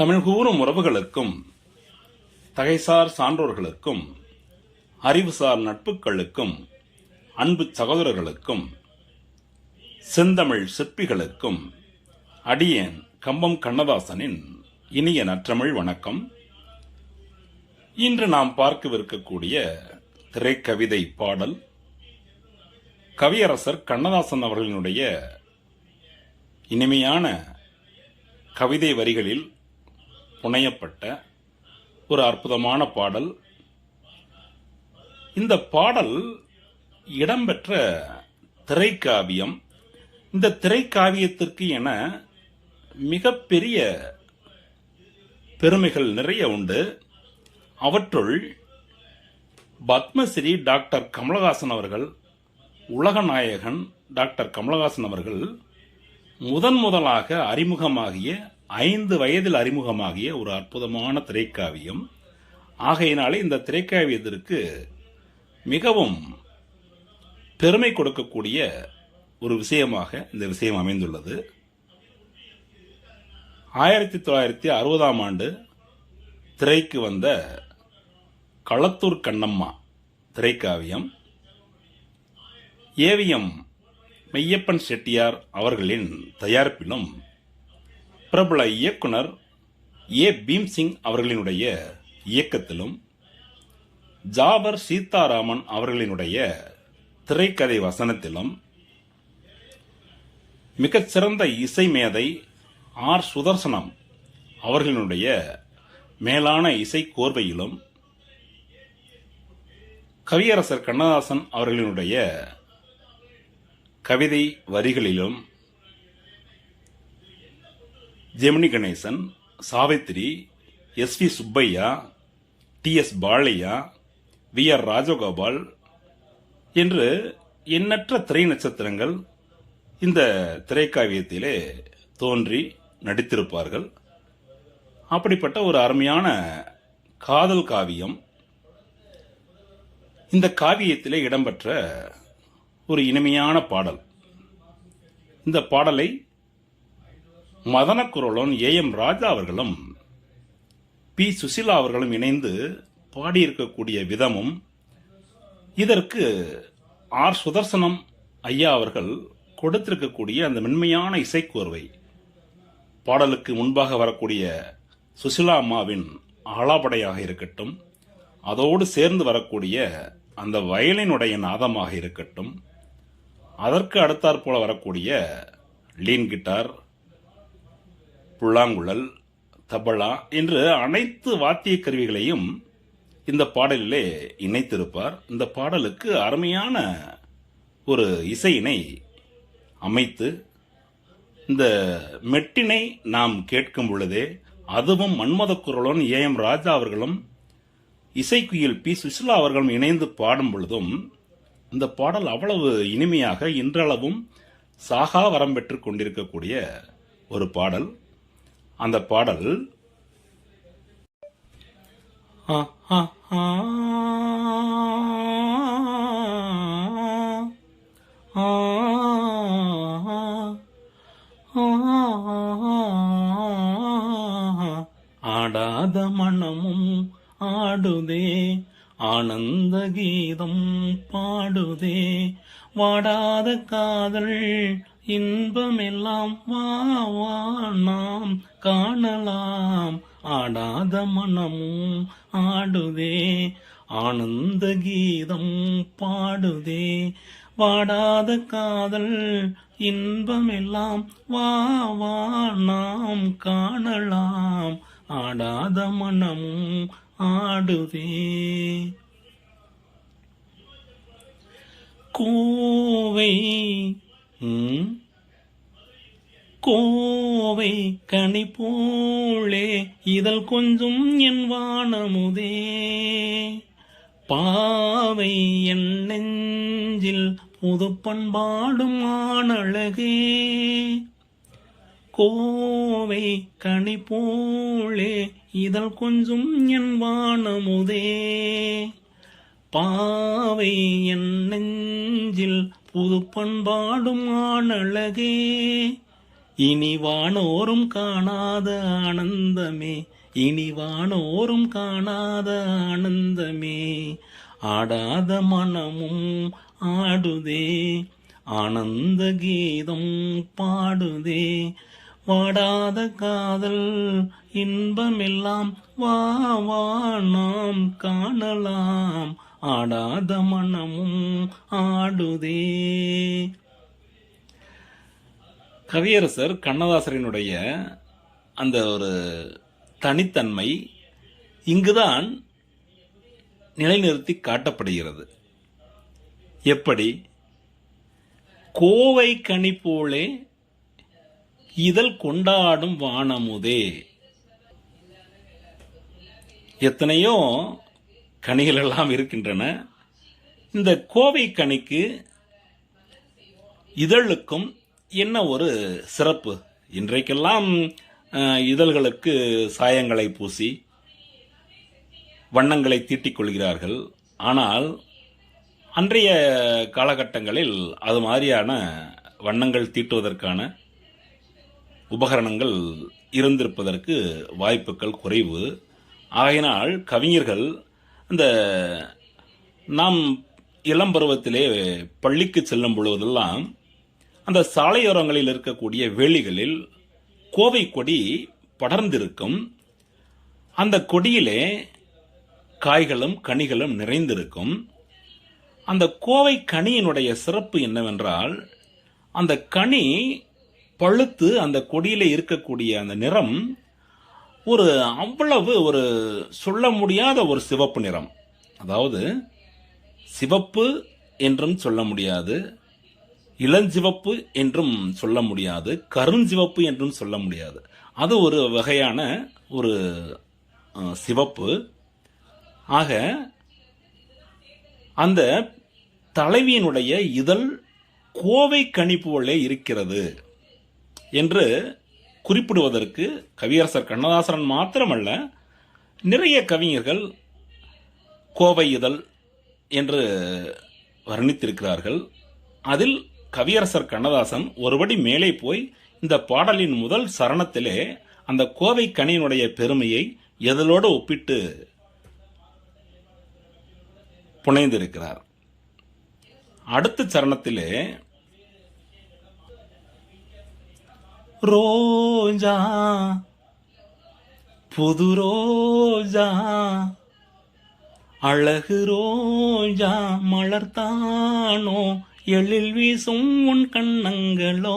தமிழ் கூறும் உறவுகளுக்கும் தகைசார் சான்றோர்களுக்கும் அறிவுசார் நட்புகளுக்கும் அன்பு சகோதரர்களுக்கும் செந்தமிழ் சிற்பிகளுக்கும் அடியேன் கம்பம் கண்ணதாசனின் இனிய நற்றமிழ் வணக்கம். இன்று நாம் பார்க்கவிருக்கக்கூடிய திரைக்கவிதை பாடல் கவியரசர் கண்ணதாசன் அவர்களினுடைய இனிமையான கவிதை வரிகளில் புனையப்பட்ட ஒரு அற்புதமான பாடல். இந்த பாடல் இடம்பெற்ற திரைக்காவியம். இந்த திரைக்காவியத்திற்கு என மிகப்பெரிய பெருமைகள் நிறைய உண்டு. அவற்றுள் பத்மஸ்ரீ டாக்டர் கமலஹாசன் அவர்கள் உலகநாயகன் டாக்டர் கமலஹாசன் அவர்கள் முதன் முதலாக அறிமுகமாகிய ஐந்து வயதில் அறிமுகமாகிய ஒரு அற்புதமான திரைக்காவியம். ஆகையினாலே இந்த திரைக்காவியத்திற்கு மிகவும் பெருமை கொடுக்கக்கூடிய ஒரு விஷயமாக இந்த விஷயம் அமைந்துள்ளது. ஆயிரத்தி தொள்ளாயிரத்தி அறுபதாம் ஆண்டு திரைக்கு வந்த களத்தூர் கண்ணம்மா திரைக்காவியம். ஏவிஎம் மெய்யப்பன் செட்டியார் அவர்களின் தயாரிப்பிலும் பிரபல இயக்குனர் ஏ. பீம்சிங் அவர்களினுடைய இயக்கத்திலும் ஜாவர் சீதாராமன் அவர்களினுடைய திரைக்கதை வசனத்திலும் மிகச்சிறந்த இசை மேதை ஆர். சுதர்சனம் அவர்களினுடைய மேலான இசை கோர்வையிலும் கவியரசர் கண்ணதாசன் அவர்களினுடைய கவிதை வரிகளிலும் Gemini Ganesan Savitri S V Subbaiah T S Balaiah V R Rajagopal என்று எண்ணற்ற திரை நட்சத்திரங்கள் இந்த திரைக்காவியத்திலே தோன்றி நடித்திருப்பார்கள். அப்படிப்பட்ட ஒரு அருமையான காதல் காவியம் இந்த காவியத்திலே இடம்பெற்ற ஒரு இனிமையான பாடல். இந்த பாடலை மதனக்குரலன் ஏ எம் ராஜா அவர்களும் பி. சுசிலா அவர்களும் இணைந்து பாடியிருக்கக்கூடிய விதமும் இதற்கு ஆர். சுதர்சனம் ஐயா அவர்கள் கொடுத்திருக்கக்கூடிய அந்த மென்மையான இசைக்கோர்வை பாடலுக்கு முன்பாக வரக்கூடிய சுசிலா அம்மாவின் ஆலாபடையாக இருக்கட்டும் அதோடு சேர்ந்து வரக்கூடிய அந்த வயலினுடைய நாதமாக இருக்கட்டும் அதற்கு அடுத்தாற்போல வரக்கூடிய லீன் கிட்டார் புல்லாங்குழல் தபலா என்று அனைத்து வாத்திய கருவிகளையும் இந்த பாடலிலே இணைத்திருப்பார். இந்த பாடலுக்கு அருமையான ஒரு இசையினை அமைத்து இந்த மெட்டினை நாம் கேட்கும் பொழுதே அதுவும் மன்மத குரலோன் ஏ. எம். ராஜா அவர்களும் இசைக்குயில் பி. சுஷிலா அவர்களும் இணைந்து பாடும் பொழுதும் இந்த பாடல் அவ்வளவு இனிமையாக இன்றளவும் சாகா வரம் பெற்று கொண்டிருக்கக்கூடிய ஒரு பாடல். அந்த பாடல். ஆ, ஆ, ஆ, இன்பமெல்லாம் நாம் காணலாம். ஆடாத மனமும் ஆடுதே. ஆனந்த கீதம் பாடுதே. வாடாத காதல் இன்பமெல்லாம் வாவா நாம் காணலாம். ஆடாத மனமும் ஆடுதே. கோவை ம், கோவை கனி போலே இதழ் கொஞ்சும் என் வானமுதே. பாவை என் நெஞ்சில் புது பண்பாடும் ஆணழகே கோவை கனி போலே இதழ் கொஞ்சும் என் வானமுதே. பாவை என் நெஞ்சில் புது பண்பாடும் ஆணழகே இனி வானோரும் காணாத ஆனந்தமே இனி வானோரும் காணாத ஆனந்தமே. ஆடாத மனமும் ஆடுதே ஆனந்த கீதம் பாடுதே. வாடாத காதல் இன்பமெல்லாம் வா வா நாம் காணலாம். ஆடாத மனமும் ஆடுதே. கவியரசர் கண்ணதாசரினுடைய அந்த ஒரு தனித்தன்மை இங்குதான் நிலைநிறுத்தி காட்டப்படுகிறது. எப்படி? கோவை கனி போலே இதழ் கொண்டாடும் வானமுதே. எத்தனையோ கனிகள் எல்லாம் இருக்கின்றன. இந்த கோவை கனிக்கு இதழுக்கும் என்ன ஒரு சிறப்பு? இன்றைக்கெல்லாம் இதழ்களுக்கு சாயங்களை பூசி வண்ணங்களை தீட்டிக் கொள்கிறார்கள். ஆனால் அன்றைய காலகட்டங்களில் அது மாதிரியான வண்ணங்கள் தீட்டுவதற்கான உபகரணங்கள் இருந்திருப்பதற்கு வாய்ப்புகள் குறைவு. ஆகையினால் கவிஞர்கள் இந்த நாம் இளம் பருவத்திலே பள்ளிக்கு செல்லும் பொழுதெல்லாம் அந்த சாலையோரங்களில் இருக்கக்கூடிய வேலிகளில் கோவை கொடி படர்ந்திருக்கும். அந்த கொடியிலே காய்களும் கனிகளும் நிறைந்திருக்கும். அந்த கோவை கனியினுடைய சிறப்பு என்னவென்றால் அந்த கனி பழுத்து அந்த கொடியில இருக்கக்கூடிய அந்த நிறம் ஒரு அவ்வளவு ஒரு சொல்ல முடியாத ஒரு சிவப்பு நிறம். அதாவது சிவப்பு என்றும் சொல்ல முடியாது இளஞ்சிவப்பு என்றும் சொல்ல முடியாது கருஞ்சிவப்பு என்றும் சொல்ல முடியாது. அது ஒரு வகையான ஒரு சிவப்பு. ஆக அந்த தலைவியினுடைய இதழ் கோவை கனி போலே இருக்கிறது என்று குறிப்பிடுவதற்கு கவியரசர் கண்ணதாசன் மாத்திரமல்ல நிறைய கவிஞர்கள் கோவை இதழ் என்று வர்ணித்திருக்கிறார்கள். அதில் கவியரசர் கண்ணதாசன் ஒருபடி மேலே போய் இந்த பாடலின் முதல் சரணத்திலே அந்த கோவை கனியினுடைய பெருமையை எதலோடு ஒப்பிட்டு புனைந்திருக்கிறார். அடுத்த சரணத்திலே ரோஜா புது ரோஜா அழகு ரோஜா மலர்த்தானோ? எழில் வீசும் உன் கண்ணங்களோ?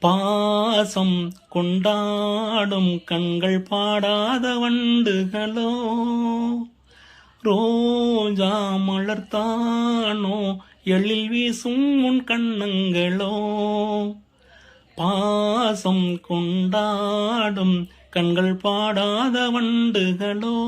பாசம் கொண்டாடும் கண்கள் பாடாத வண்டுகளோ? ரோஜா மலர்த்தானோ? எழில் வீசும் உன் கண்ணங்களோ? பாசம் கொண்டாடும் கண்கள் பாடாத வண்டுகளோ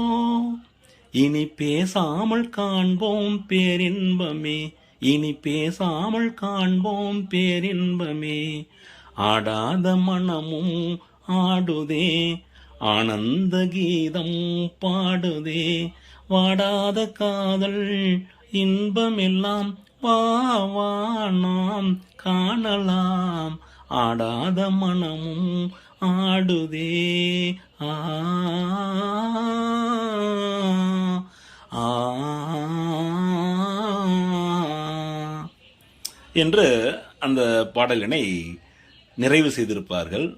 இனி பேசாமல் காண்போம் பேரின்பமே இனி பேசாமல் காண்போம் பேரின்பமே. ஆடாத மனமும் ஆடுதே ஆனந்த கீதம் பாடுதே. வாடாத காதல் இன்பமெல்லாம் வா வா நாம் காணலாம். ஆடாத மனமும் ஆடுதே. ஆ. ஆ. என்று அந்த பாடலினை நிறைவு செய்திருப்பார்கள்.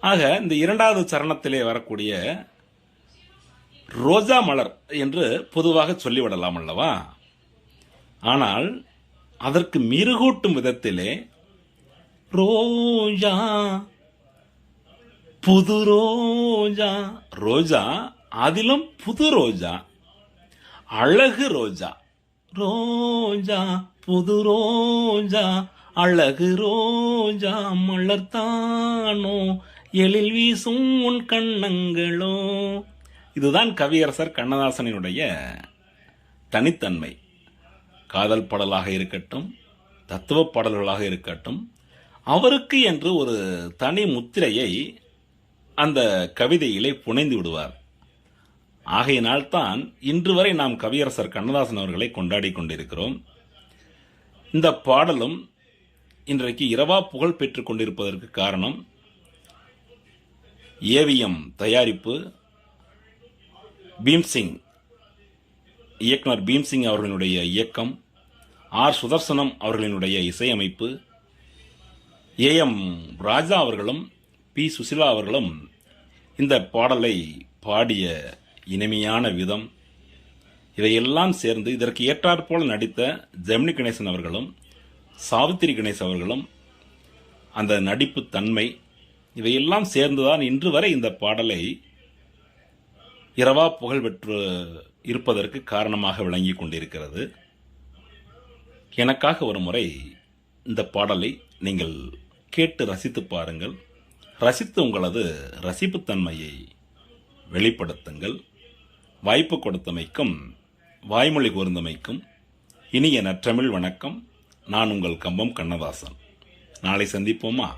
ஆக இந்த இரண்டாவது சரணத்திலே வரக்கூடிய ரோஜா மலர் என்று பொதுவாக சொல்லிவிடலாம் அல்லவா? ஆனால் அதற்கு மிருகூட்டும் விதத்திலே ரோஜா புது ரோஜா. ரோஜா அதிலும் புது ரோஜா. அழகு ரோஜா. ரோஜா புது ரோஜா. அழகு ரோஜா மலர்த்தானோ. எழில் வீசும் உன் கண்ணங்களோ. இதுதான் கவியரசர் கண்ணதாசனினுடைய தனித்தன்மை. காதல் பாடலாக இருக்கட்டும் தத்துவ பாடல்களாக இருக்கட்டும் அவருக்கு என்று ஒரு தனி முத்திரையை அந்த கவிதையிலே புனைந்து விடுவார். ஆகையினால்தான் இன்று வரை நாம் கவியரசர் கண்ணதாசன் அவர்களை கொண்டாடி கொண்டிருக்கிறோம். இந்த பாடலும் இன்றைக்கு இரவா புகழ் பெற்றுக் கொண்டிருப்பதற்கு காரணம் ஏவிஎம் தயாரிப்பு. பீம்சிங் இயக்குனர் பீம்சிங் அவர்களினுடைய இயக்கம். ஆர். சுதர்சனம் அவர்களினுடைய இசையமைப்பு. ஏ. எம். ராஜா அவர்களும் பி. சுசிலா அவர்களும் இந்த பாடலை பாடிய இனிமையான விதம் இவையெல்லாம் சேர்ந்து இதற்கு ஏற்றாற்போல் நடித்த ஜெமினி கணேசன் அவர்களும் சாவித்திரி கணேசன் அவர்களும் அந்த நடிப்பு தன்மை இவையெல்லாம் சேர்ந்துதான் இன்று வரை இந்த பாடலை இரவா புகழ் பெற்று இருப்பதற்கு காரணமாக விளங்கி கொண்டிருக்கிறது. எனக்காக ஒரு முறை இந்த பாடலை நீங்கள் கேட்டு ரசித்து பாருங்கள். ரசித்து உங்களது ரசிப்புத்தன்மையை வெளிப்படுத்துங்கள். வாய்ப்பு கொடுத்தமைக்கும் வாய்மொழி கூர்ந்தமைக்கும் இனிய நற்றமிழ் வணக்கம். நான் உங்கள் கம்பம் கண்ணதாசன். நாளை சந்திப்போமா?